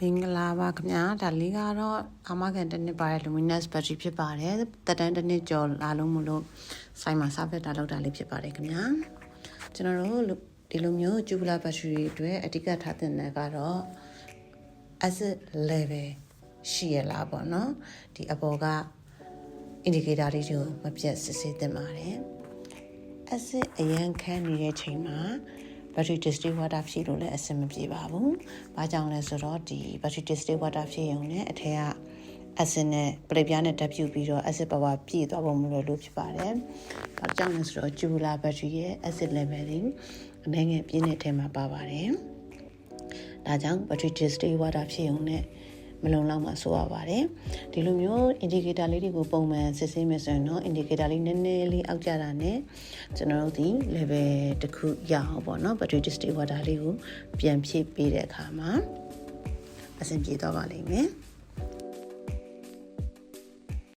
မင်္ဂလာပါခင်ဗျာဒါလေးကတော့အာမခံတစ်နှစ်ပါတဲ့ luminous battery ဖြစ်ပါတယ်တက်တန်းတစ်နှစ်ကျော်လာလုံးမလို့ဆိုင်မှာစပက်တာလောက်တာလေးဖြစ်ပါတယ်ခင်ဗျာကျွန်တော်တို့ဒီလိုမျိုး tubular battery တွေအတွက်အဓိကထားတဲ့နယ်ကတော့ acid level ရှိရလားပေါ့နော်ဒီအပေါ်က indicator လေးတွေကိုမပြတ်စစ်ဆေးသင့်ပါတယ် acid အရန်ခန်းနေတဲ့ချိန်မှာ battery distilled water ဖြည့်လို့လည်းအဆင်မပြေပါဘူး။ဘာကြောင့်လဲဆိုတော့ဒီ battery distilled water ဖြည့်ရုံနဲ့အထက်က acid နဲ့ပရိပြားနဲ့တက်ပြူပြီးတော့ acid power ပြည့်သွားဖို့မလွယ်လို့ဖြစ်ပါတယ်။ဘာကြောင့်လဲဆိုတော့ tubular battery ရဲ့ acid level တွေအနည်းငယ်ပြင်းတဲ့အထက်မှာပါပါတယ်။ဒါကြောင့် battery distilled water ဖြည့်ရုံနဲ့ မလုံလောက်မှဆိုရပါတယ်ဒီလိုမျိုး indicator လေးတွေကိုပုံမှန်စစ်ဆေးမယ်ဆိုရင်တော့ indicator လေးနည်းနည်းလေးအောက်ကျတာနဲ့ကျွန်တော်တို့ဒီ level တစ်ခုရအောင်ပေါ့နော် battery distilled water လေးကိုပြန်ဖြည့်ပေးတဲ့အခါမှာအဆင်ပြေတော့ပါလိမ့်မယ်